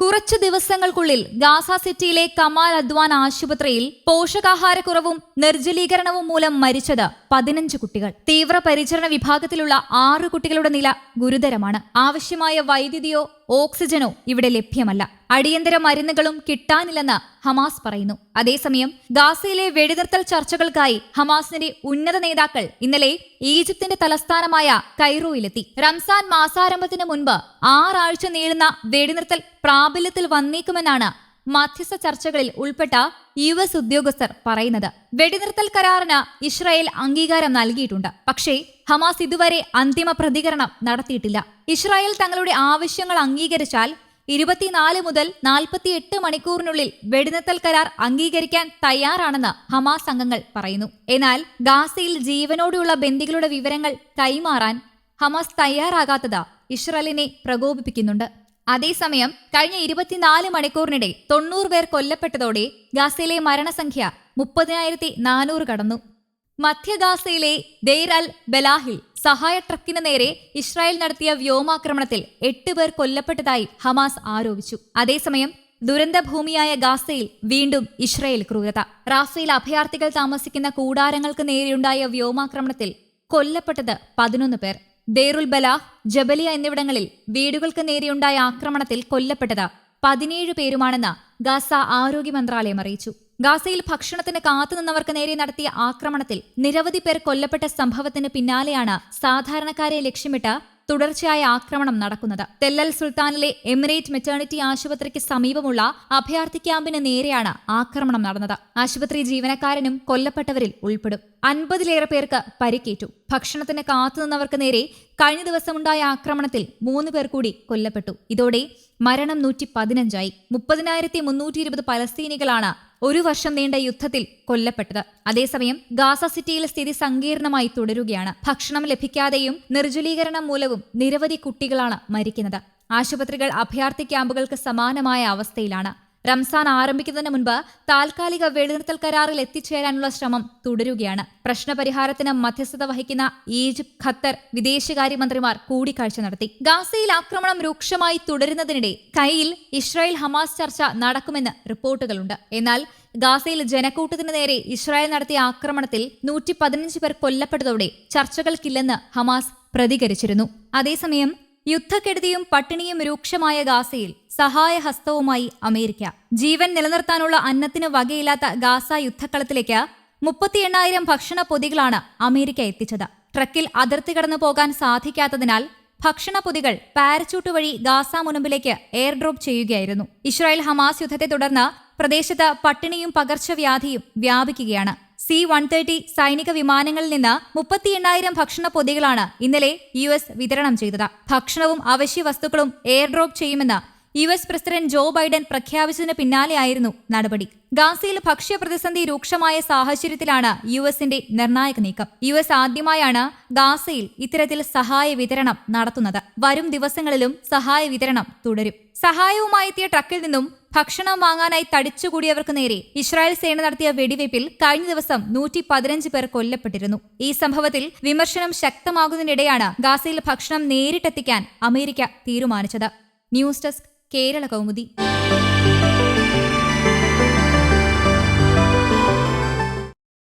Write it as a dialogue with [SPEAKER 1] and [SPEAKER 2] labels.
[SPEAKER 1] കുറച്ചു ദിവസങ്ങൾക്കുള്ളിൽ ഗാസ സിറ്റിയിലെ കമാൽ അദ്വാൻ ആശുപത്രിയിൽ പോഷകാഹാരക്കുറവും നിർജലീകരണവും മൂലം മരിച്ചത് പതിനഞ്ച് കുട്ടികൾ. തീവ്രപരിചരണ വിഭാഗത്തിലുള്ള ആറ് കുട്ടികളുടെ നില ഗുരുതരമാണ്. ആവശ്യമായ വൈദ്യുതിയോ ഓക്സിജനോ ഇവിടെ ലഭ്യമല്ല. അടിയന്തര മരുന്നുകളും കിട്ടാനില്ലെന്ന് ഹമാസ് പറയുന്നു. അതേസമയം ഗാസയിലെ വെടിനിർത്തൽ ചർച്ചകൾക്കായി ഹമാസിന്റെ ഉന്നത നേതാക്കൾ ഇന്നലെ ഈജിപ്തിന്റെ തലസ്ഥാനമായ കൈറോയിലെത്തി. റംസാൻ മാസാരംഭത്തിന് മുൻപ് ആറാഴ്ച നീളുന്ന വെടിനിർത്തൽ പ്രാബല്യത്തിൽ വന്നേക്കുമെന്നാണ് മധ്യസ്ഥ ചർച്ചകളിൽ ഉൾപ്പെട്ട യു എസ് ഉദ്യോഗസ്ഥർ പറയുന്നത്. വെടിനിർത്തൽ കരാറിന് ഇസ്രായേൽ അംഗീകാരം നൽകിയിട്ടുണ്ട്. പക്ഷേ ഹമാസ് ഇതുവരെ അന്തിമ പ്രതികരണം നടത്തിയിട്ടില്ല. ഇസ്രായേൽ തങ്ങളുടെ ആവശ്യങ്ങൾ അംഗീകരിച്ചാൽ ഇരുപത്തിനാല് മുതൽ നാൽപ്പത്തിയെട്ട് മണിക്കൂറിനുള്ളിൽ വെടിനിർത്തൽ കരാർ അംഗീകരിക്കാൻ തയ്യാറാണെന്ന് ഹമാസ് അംഗങ്ങൾ പറയുന്നു. എന്നാൽ ഗാസയിൽ ജീവനോടെയുള്ള ബന്ദികളുടെ വിവരങ്ങൾ കൈമാറാൻ ഹമാസ് തയ്യാറാകാത്തത് ഇസ്രായേലിനെ പ്രകോപിപ്പിക്കുന്നുണ്ട്. അതേസമയം കഴിഞ്ഞ ഇരുപത്തിനാല് മണിക്കൂറിനിടെ തൊണ്ണൂറ് പേർ കൊല്ലപ്പെട്ടതോടെ ഗാസയിലെ മരണസംഖ്യ മുപ്പതിനായിരത്തി നാനൂറ് കടന്നു. മധ്യ ഗാസയിലെ ദെയ്ർ അൽ ബലാഹിൽ സഹായ ട്രക്കിന് നേരെ ഇസ്രായേൽ നടത്തിയ വ്യോമാക്രമണത്തിൽ എട്ട് പേർ കൊല്ലപ്പെട്ടതായി ഹമാസ് ആരോപിച്ചു. അതേസമയം ദുരന്തഭൂമിയായ ഗാസയിൽ വീണ്ടും ഇസ്രായേൽ ക്രൂരത. റാഫേൽ അഭയാർത്ഥികൾ താമസിക്കുന്ന കൂടാരങ്ങൾക്ക് നേരെയുണ്ടായ വ്യോമാക്രമണത്തിൽ കൊല്ലപ്പെട്ടത് പതിനൊന്ന് പേർ. ദേറുൽ ബല ജബലിയ എന്നിവിടങ്ങളിൽ വീടുകൾക്ക് നേരെയുണ്ടായ ആക്രമണത്തിൽ കൊല്ലപ്പെട്ടത് പതിനേഴ് പേരുമാണെന്ന് ഗാസ ആരോഗ്യ മന്ത്രാലയം അറിയിച്ചു. ഗാസയിൽ ഭക്ഷണത്തിന് കാത്തുനിന്നവർക്ക് നേരെ നടത്തിയ ആക്രമണത്തിൽ നിരവധി പേർ കൊല്ലപ്പെട്ട സംഭവത്തിന് പിന്നാലെയാണ് സാധാരണക്കാരെ ലക്ഷ്യമിട്ട് തുടർച്ചയായ ആക്രമണം നടക്കുന്നത്. തെല്ലൽ സുൽത്താനിലെ എമിറേറ്റ് മെറ്റേണിറ്റി ആശുപത്രിക്ക് സമീപമുള്ള അഭയാർത്ഥി ക്യാമ്പിന് നേരെയാണ് ആക്രമണം നടന്നത്. ആശുപത്രി ജീവനക്കാരനും കൊല്ലപ്പെട്ടവരിൽ ഉൾപ്പെടും. അൻപതിലേറെ പേർക്ക് പരിക്കേറ്റു. ഭക്ഷണത്തിന് കാത്തുനിന്നവർക്ക് നേരെ കഴിഞ്ഞ ദിവസമുണ്ടായ ആക്രമണത്തിൽ മൂന്ന് പേർ കൂടി കൊല്ലപ്പെട്ടു. ഇതോടെ മരണം നൂറ്റി പതിനഞ്ചായി മുപ്പതിനായിരത്തി മുന്നൂറ്റി ഇരുപത് പലസ്തീനികളാണ് ഒരു വർഷം നീണ്ട യുദ്ധത്തിൽ കൊല്ലപ്പെട്ടത്. അതേസമയം ഗാസ സിറ്റിയിൽ സ്ഥിതി സങ്കീർണമായി തുടരുകയാണ്. ഭക്ഷണം ലഭിക്കാതെയും നിർജലീകരണം മൂലവും നിരവധി കുട്ടികളാണ് മരിക്കുന്നത്. ആശുപത്രികൾ അഭയാർത്ഥി ക്യാമ്പുകൾക്ക് സമാനമായ അവസ്ഥയിലാണ്. റംസാൻ ആരംഭിക്കുന്നതിന് മുൻപ് താൽക്കാലിക വെടിനിർത്തൽ കരാറിൽ എത്തിച്ചേരാനുള്ള ശ്രമം തുടരുകയാണ്. പ്രശ്നപരിഹാരത്തിന് മധ്യസ്ഥത വഹിക്കുന്ന ഈജിപ്ത് ഖത്തർ വിദേശകാര്യമന്ത്രിമാർ കൂടിക്കാഴ്ച നടത്തി. ഗാസയിൽ ആക്രമണം രൂക്ഷമായി തുടരുന്നതിനിടെ കയ്യിൽ ഇസ്രായേൽ ഹമാസ് ചർച്ച നടക്കുമെന്ന് റിപ്പോർട്ടുകളുണ്ട്. എന്നാൽ ഗാസയിൽ ജനക്കൂട്ടത്തിന് നേരെ ഇസ്രായേൽ നടത്തിയ ആക്രമണത്തിൽ നൂറ്റി പതിനഞ്ച് പേർ കൊല്ലപ്പെട്ടതോടെ ചർച്ചകൾക്കില്ലെന്ന് ഹമാസ് പ്രതികരിച്ചിരുന്നു. അതേസമയം യുദ്ധക്കെടുതിയും പട്ടിണിയും രൂക്ഷമായ ഗാസയിൽ സഹായഹസ്തവുമായി അമേരിക്ക. ജീവൻ നിലനിർത്താനുള്ള അന്നത്തിന് വകയില്ലാത്ത ഗാസ യുദ്ധക്കളത്തിലേക്ക് മുപ്പത്തി എണ്ണായിരം ഭക്ഷണ പൊതികളാണ് അമേരിക്ക എത്തിച്ചത്. ട്രക്കിൽ അതിർത്തി കടന്നു പോകാൻ സാധിക്കാത്തതിനാൽ ഭക്ഷണ പൊതികൾ പാരച്ചൂട്ട് വഴി ഗാസ മുനമ്പിലേക്ക് എയർ ഡ്രോപ്പ് ചെയ്യുകയായിരുന്നു. ഇസ്രായേൽ ഹമാസ് യുദ്ധത്തെ തുടർന്ന് പ്രദേശത്ത് പട്ടിണിയും പകർച്ചവ്യാധിയും വ്യാപിക്കുകയാണ്. സി വൺ തേർട്ടി സൈനിക വിമാനങ്ങളിൽ നിന്ന് മുപ്പത്തി എണ്ണായിരം ഭക്ഷണ പൊതികളാണ് ഇന്നലെ യു എസ് വിതരണം ചെയ്തത്. ഭക്ഷണവും അവശ്യ വസ്തുക്കളും എയർ ഡ്രോപ്പ് ചെയ്യുമെന്ന് U S president Joe Biden പ്രഖ്യാപിച്ചതിന് പിന്നാലെയായിരുന്നു നടപടി. ഗാസയിൽ ഭക്ഷ്യപ്രതിസന്ധി രൂക്ഷമായ സാഹചര്യത്തിലാണ് യു എസിന്റെ നിർണായക നീക്കം. യു എസ് ആദ്യമായാണ് ഗാസയിൽ ഇത്തരത്തിൽ സഹായ വിതരണം നടത്തുന്നത്. വരും ദിവസങ്ങളിലും സഹായ വിതരണം തുടരും. സഹായവുമായി എത്തിയ ട്രക്കിൽ നിന്നും ഭക്ഷണം വാങ്ങാനായി തടിച്ചുകൂടിയവർക്ക് നേരെ ഇസ്രായേൽ സേന നടത്തിയ വെടിവയ്പിൽ കഴിഞ്ഞ ദിവസം നൂറ്റി പതിനഞ്ച് പേർ കൊല്ലപ്പെട്ടിരുന്നു. ഈ സംഭവത്തിൽ വിമർശനം ശക്തമാകുന്നതിനിടെയാണ് ഗാസയിൽ ഭക്ഷണം നേരിട്ടെത്തിക്കാൻ അമേരിക്ക തീരുമാനിച്ചത്. News desk Kerala Kaumudi